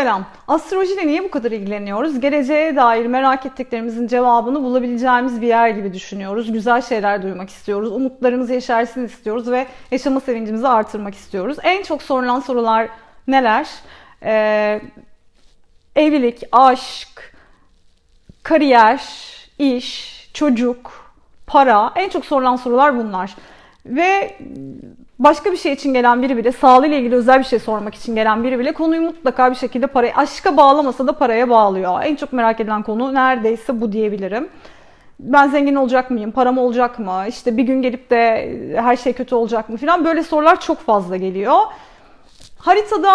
Selam. Astrolojiyle niye bu kadar ilgileniyoruz? Geleceğe dair merak ettiklerimizin cevabını bulabileceğimiz bir yer gibi düşünüyoruz. Güzel şeyler duymak istiyoruz. Umutlarımız yeşersin istiyoruz ve yaşama sevincimizi artırmak istiyoruz. En çok sorulan sorular neler? Ee, evlilik, aşk, kariyer, iş, çocuk, para. En çok sorulan sorular bunlar. Ve başka bir şey için gelen biri bile, sağlığıyla ilgili özel bir şey sormak için gelen biri bile konuyu mutlaka bir şekilde paraya, aşka bağlamasa da paraya bağlıyor. En çok merak edilen konu neredeyse bu diyebilirim. Ben zengin olacak mıyım? Param olacak mı? İşte bir gün gelip de her şey kötü olacak mı falan böyle sorular çok fazla geliyor. Haritada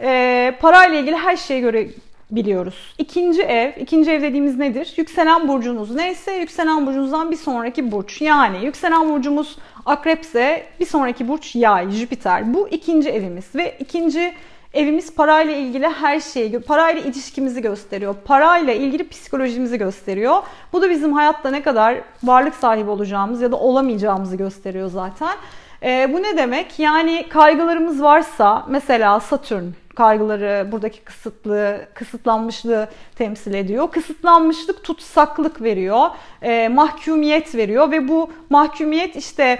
e, parayla ilgili her şeyi göre biliyoruz. İkinci ev, ikinci ev dediğimiz nedir? Yükselen burcunuz neyse yükselen burcunuzdan bir sonraki burç. Yani yükselen burcumuz akrepse bir sonraki burç yay, Jüpiter. Bu ikinci evimiz ve ikinci evimiz parayla ilgili her şeyi, parayla ilişkimizi gösteriyor. Parayla ilgili psikolojimizi gösteriyor. Bu da bizim hayatta ne kadar varlık sahibi olacağımız ya da olamayacağımızı gösteriyor zaten. E, bu ne demek? Yani kaygılarımız varsa mesela Satürn kaygıları buradaki kısıtlı, kısıtlanmışlığı temsil ediyor. Kısıtlanmışlık tutsaklık veriyor, e, mahkumiyet veriyor ve bu mahkumiyet işte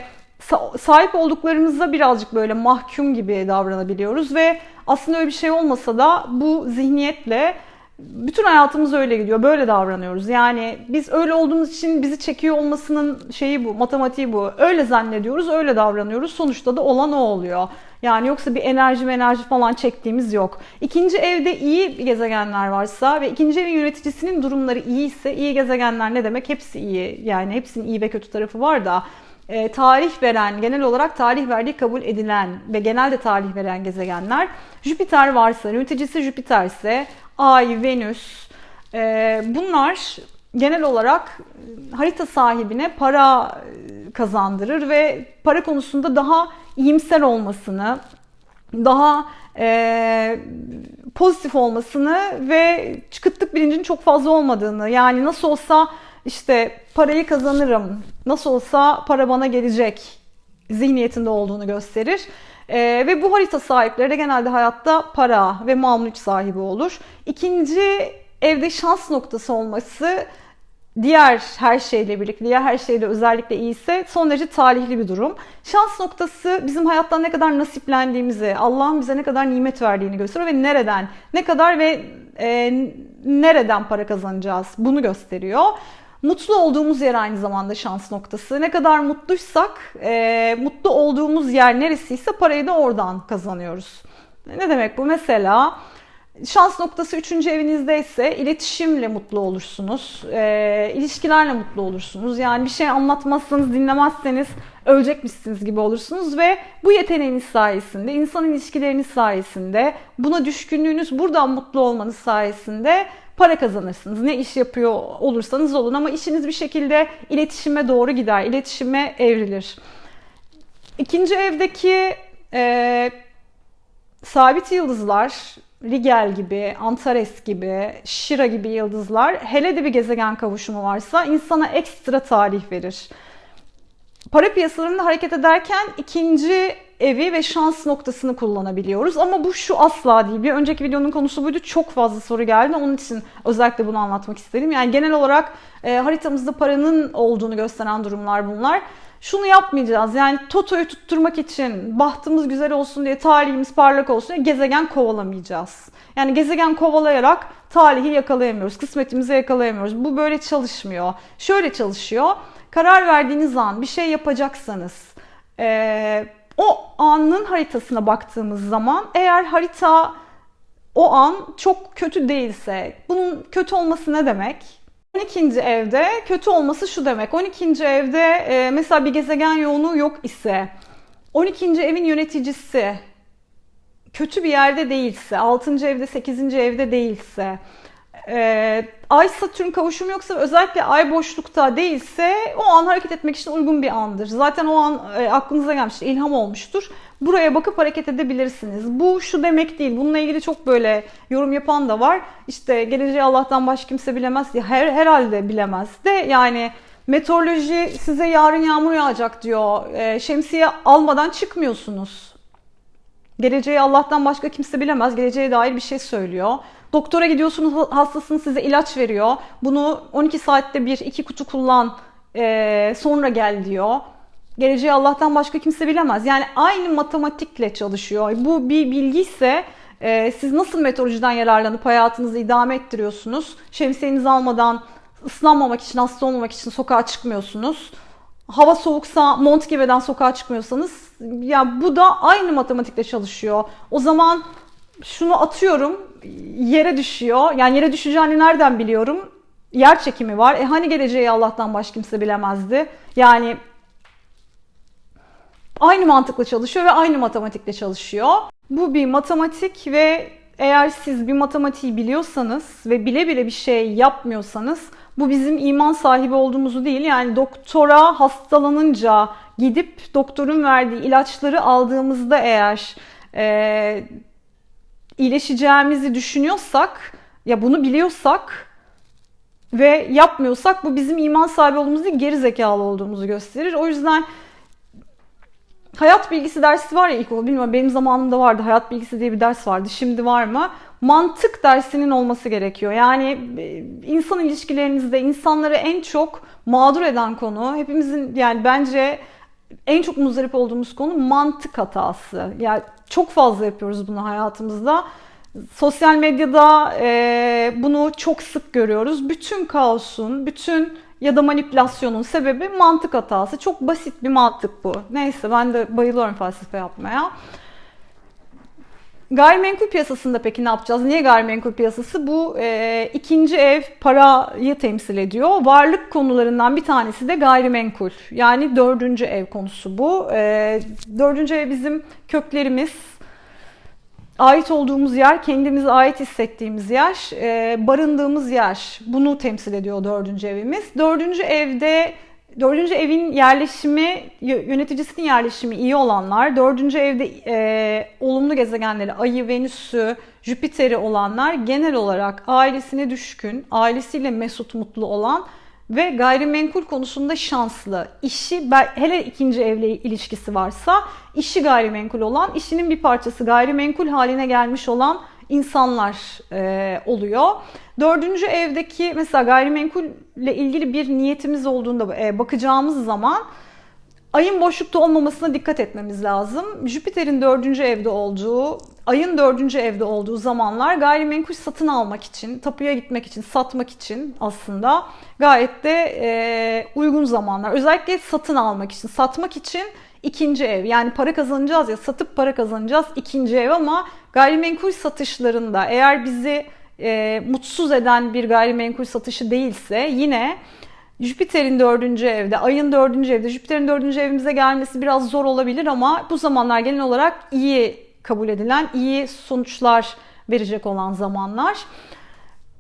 sahip olduklarımızda birazcık böyle mahkum gibi davranabiliyoruz ve aslında öyle bir şey olmasa da bu zihniyetle bütün hayatımız öyle gidiyor. Böyle davranıyoruz. Yani biz öyle olduğumuz için bizi çekiyor olmasının şeyi bu, matematiği bu. Öyle zannediyoruz, öyle davranıyoruz. Sonuçta da olan o oluyor. Yani yoksa bir enerji enerji falan çektiğimiz yok. İkinci evde iyi gezegenler varsa ve ikinci evin yöneticisinin durumları iyi ise iyi gezegenler ne demek? Hepsi iyi. Yani hepsinin iyi ve kötü tarafı var da e, tarih veren, genel olarak tarih verdiği kabul edilen ve genelde tarih veren gezegenler Jüpiter varsa, yöneticisi Jüpiter ise Ay, Venüs e, bunlar genel olarak harita sahibine para kazandırır ve para konusunda daha iyimser olmasını, daha e, pozitif olmasını ve çıkıtlık bilincinin çok fazla olmadığını yani nasıl olsa işte parayı kazanırım, nasıl olsa para bana gelecek zihniyetinde olduğunu gösterir. E, ve bu harita sahipleri de genelde hayatta para ve mal mülk sahibi olur. İkinci evde şans noktası olması diğer her şeyle birlikte, diğer her şeyle özellikle iyiyse son derece talihli bir durum. Şans noktası bizim hayattan ne kadar nasiplendiğimizi, Allah'ın bize ne kadar nimet verdiğini gösteriyor ve nereden, ne kadar ve e, nereden para kazanacağız bunu gösteriyor. Mutlu olduğumuz yer aynı zamanda şans noktası. Ne kadar mutluysak, e, mutlu olduğumuz yer neresiyse parayı da oradan kazanıyoruz. Ne demek bu? Mesela Şans noktası üçüncü evinizdeyse iletişimle mutlu olursunuz. E, ilişkilerle mutlu olursunuz. Yani bir şey anlatmazsanız, dinlemezseniz ölecekmişsiniz gibi olursunuz ve bu yeteneğiniz sayesinde, insan ilişkileriniz sayesinde, buna düşkünlüğünüz, buradan mutlu olmanız sayesinde para kazanırsınız. Ne iş yapıyor olursanız olun ama işiniz bir şekilde iletişime doğru gider, iletişime evrilir. İkinci evdeki e, sabit yıldızlar Rigel gibi, Antares gibi, Şira gibi yıldızlar hele de bir gezegen kavuşumu varsa insana ekstra tarih verir. Para piyasalarında hareket ederken ikinci evi ve şans noktasını kullanabiliyoruz. Ama bu şu asla değil. Bir önceki videonun konusu buydu. Çok fazla soru geldi. Onun için özellikle bunu anlatmak istedim. Yani genel olarak e, haritamızda paranın olduğunu gösteren durumlar bunlar şunu yapmayacağız. Yani Toto'yu tutturmak için bahtımız güzel olsun diye, talihimiz parlak olsun diye gezegen kovalamayacağız. Yani gezegen kovalayarak talihi yakalayamıyoruz, kısmetimizi yakalayamıyoruz. Bu böyle çalışmıyor. Şöyle çalışıyor. Karar verdiğiniz an bir şey yapacaksanız, ee, o anın haritasına baktığımız zaman eğer harita o an çok kötü değilse, bunun kötü olması ne demek? 12. evde kötü olması şu demek. 12. evde e, mesela bir gezegen yoğunluğu yok ise 12. evin yöneticisi kötü bir yerde değilse, 6. evde, 8. evde değilse, e, Ay Satürn kavuşumu yoksa özellikle Ay boşlukta değilse o an hareket etmek için uygun bir andır. Zaten o an e, aklınıza gelmiştir, ilham olmuştur. Buraya bakıp hareket edebilirsiniz. Bu şu demek değil. Bununla ilgili çok böyle yorum yapan da var. İşte geleceği Allah'tan başka kimse bilemez diye. Her, herhalde bilemez de yani meteoroloji size yarın yağmur yağacak diyor. E, şemsiye almadan çıkmıyorsunuz. Geleceği Allah'tan başka kimse bilemez. Geleceğe dair bir şey söylüyor. Doktora gidiyorsunuz hastasınız size ilaç veriyor. Bunu 12 saatte bir iki kutu kullan ee, sonra gel diyor. Geleceği Allah'tan başka kimse bilemez. Yani aynı matematikle çalışıyor. Bu bir bilgi ise e, siz nasıl meteorolojiden yararlanıp hayatınızı idame ettiriyorsunuz? Şemsiyenizi almadan ıslanmamak için, hasta olmamak için sokağa çıkmıyorsunuz. Hava soğuksa mont giymeden sokağa çıkmıyorsanız ya bu da aynı matematikle çalışıyor. O zaman şunu atıyorum yere düşüyor. Yani yere düşeceğini nereden biliyorum? Yer çekimi var. E hani geleceği Allah'tan başka kimse bilemezdi. Yani aynı mantıkla çalışıyor ve aynı matematikle çalışıyor. Bu bir matematik ve eğer siz bir matematiği biliyorsanız ve bile bile bir şey yapmıyorsanız bu bizim iman sahibi olduğumuzu değil. Yani doktora hastalanınca gidip doktorun verdiği ilaçları aldığımızda eğer e, iyileşeceğimizi düşünüyorsak ya bunu biliyorsak ve yapmıyorsak bu bizim iman sahibi olduğumuzu değil, geri zekalı olduğumuzu gösterir. O yüzden hayat bilgisi dersi var ya ilk bilmiyorum benim zamanımda vardı hayat bilgisi diye bir ders vardı. Şimdi var mı? Mantık dersinin olması gerekiyor. Yani e, insan ilişkilerinizde insanları en çok mağdur eden konu hepimizin yani bence en çok muzdarip olduğumuz konu mantık hatası. Yani çok fazla yapıyoruz bunu hayatımızda. Sosyal medyada e, bunu çok sık görüyoruz. Bütün kaosun, bütün ya da manipülasyonun sebebi mantık hatası. Çok basit bir mantık bu. Neyse ben de bayılıyorum felsefe yapmaya. Gayrimenkul piyasasında peki ne yapacağız? Niye gayrimenkul piyasası? Bu e, ikinci ev parayı temsil ediyor. Varlık konularından bir tanesi de gayrimenkul. Yani dördüncü ev konusu bu. E, dördüncü ev bizim köklerimiz, ait olduğumuz yer, kendimize ait hissettiğimiz yer, e, barındığımız yer. Bunu temsil ediyor dördüncü evimiz. Dördüncü evde Dördüncü evin yerleşimi, yöneticisinin yerleşimi iyi olanlar, dördüncü evde e, olumlu gezegenleri, Ayı, Venüs'ü, Jüpiter'i olanlar genel olarak ailesine düşkün, ailesiyle mesut mutlu olan ve gayrimenkul konusunda şanslı. İşi hele ikinci evle ilişkisi varsa işi gayrimenkul olan, işinin bir parçası gayrimenkul haline gelmiş olan insanlar e, oluyor. Dördüncü evdeki mesela gayrimenkulle ilgili bir niyetimiz olduğunda e, bakacağımız zaman ayın boşlukta olmamasına dikkat etmemiz lazım. Jüpiter'in dördüncü evde olduğu, ayın dördüncü evde olduğu zamanlar gayrimenkul satın almak için, tapuya gitmek için, satmak için aslında gayet de e, uygun zamanlar. Özellikle satın almak için, satmak için ikinci ev. Yani para kazanacağız ya satıp para kazanacağız ikinci ev ama gayrimenkul satışlarında eğer bizi e, mutsuz eden bir gayrimenkul satışı değilse yine Jüpiter'in dördüncü evde, ayın dördüncü evde, Jüpiter'in dördüncü evimize gelmesi biraz zor olabilir ama bu zamanlar genel olarak iyi kabul edilen, iyi sonuçlar verecek olan zamanlar.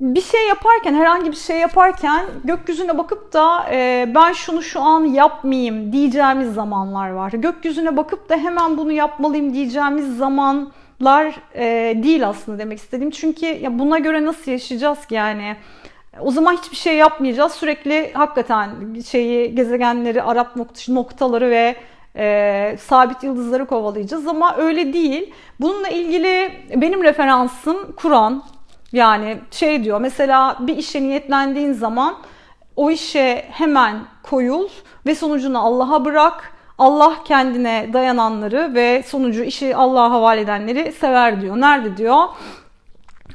Bir şey yaparken, herhangi bir şey yaparken gökyüzüne bakıp da e, ben şunu şu an yapmayayım diyeceğimiz zamanlar var. Gökyüzüne bakıp da hemen bunu yapmalıyım diyeceğimiz zaman lar e, değil aslında demek istediğim. Çünkü ya buna göre nasıl yaşayacağız ki yani? O zaman hiçbir şey yapmayacağız. Sürekli hakikaten şeyi gezegenleri, Arap noktaları ve e, sabit yıldızları kovalayacağız ama öyle değil. Bununla ilgili benim referansım Kur'an. Yani şey diyor mesela bir işe niyetlendiğin zaman o işe hemen koyul ve sonucunu Allah'a bırak Allah kendine dayananları ve sonucu işi Allah'a havale edenleri sever diyor. Nerede diyor?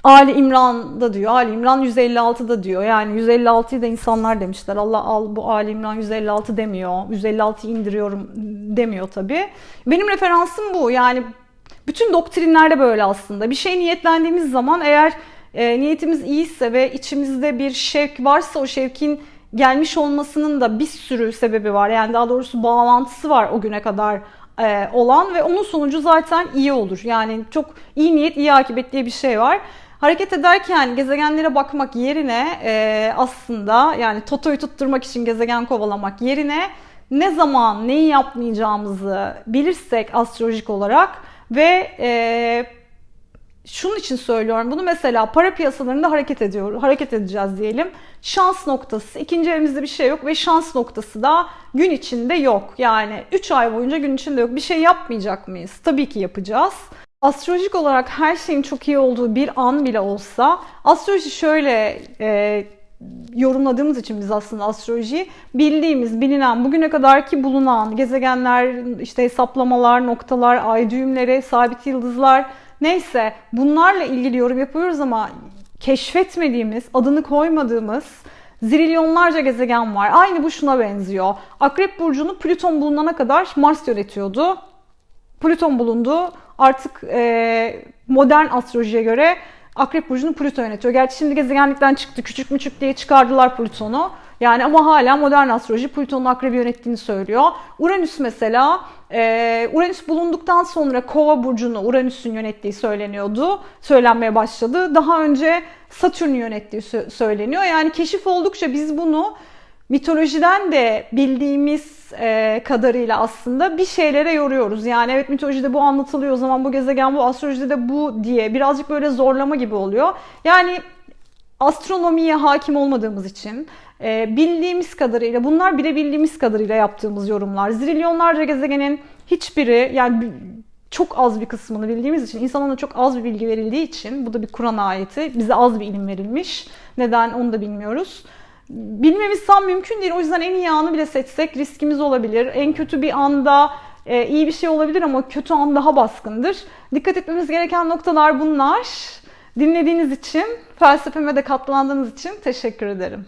Ali İmran'da diyor. Ali İmran 156'da diyor. Yani 156'yı da insanlar demişler. Allah al bu Ali İmran 156 demiyor. 156'yı indiriyorum demiyor tabi. Benim referansım bu. Yani bütün doktrinlerde böyle aslında. Bir şey niyetlendiğimiz zaman eğer e, niyetimiz iyiyse ve içimizde bir şevk varsa o şevkin gelmiş olmasının da bir sürü sebebi var. Yani daha doğrusu bağlantısı var o güne kadar e, olan ve onun sonucu zaten iyi olur. Yani çok iyi niyet, iyi akibet diye bir şey var. Hareket ederken gezegenlere bakmak yerine e, aslında yani Toto'yu tutturmak için gezegen kovalamak yerine ne zaman neyi yapmayacağımızı bilirsek astrolojik olarak ve e, şunun için söylüyorum bunu mesela para piyasalarında hareket ediyor, hareket edeceğiz diyelim. Şans noktası, ikinci evimizde bir şey yok ve şans noktası da gün içinde yok. Yani 3 ay boyunca gün içinde yok. Bir şey yapmayacak mıyız? Tabii ki yapacağız. astrolojik olarak her şeyin çok iyi olduğu bir an bile olsa astroloji şöyle e, yorumladığımız için biz aslında astrolojiyi bildiğimiz, bilinen, bugüne kadar ki bulunan gezegenler, işte hesaplamalar, noktalar, ay düğümleri, sabit yıldızlar neyse bunlarla ilgili yorum yapıyoruz ama keşfetmediğimiz, adını koymadığımız zirilyonlarca gezegen var. Aynı bu şuna benziyor. Akrep burcunu Plüton bulunana kadar Mars yönetiyordu. Plüton bulundu. Artık e, modern astrolojiye göre Akrep Burcu'nu Plüton yönetiyor. Gerçi şimdi gezegenlikten çıktı. Küçük müçük diye çıkardılar Plüton'u. Yani ama hala modern astroloji Plüton'un Akrep'i yönettiğini söylüyor. Uranüs mesela, e, Uranüs bulunduktan sonra Kova Burcu'nu Uranüs'ün yönettiği söyleniyordu. Söylenmeye başladı. Daha önce Satürn'ü yönettiği sö- söyleniyor. Yani keşif oldukça biz bunu mitolojiden de bildiğimiz e, kadarıyla aslında bir şeylere yoruyoruz. Yani evet mitolojide bu anlatılıyor o zaman bu gezegen bu astrolojide de bu diye birazcık böyle zorlama gibi oluyor. Yani astronomiye hakim olmadığımız için e, bildiğimiz kadarıyla bunlar bile bildiğimiz kadarıyla yaptığımız yorumlar. Zirilyonlarca gezegenin hiçbiri yani çok az bir kısmını bildiğimiz için insana çok az bir bilgi verildiği için bu da bir Kur'an ayeti bize az bir ilim verilmiş. Neden onu da bilmiyoruz. Bilmemiz tam mümkün değil. O yüzden en iyi anı bile seçsek riskimiz olabilir. En kötü bir anda e, iyi bir şey olabilir ama kötü an daha baskındır. Dikkat etmemiz gereken noktalar bunlar. Dinlediğiniz için, felsefeme de katlandığınız için teşekkür ederim.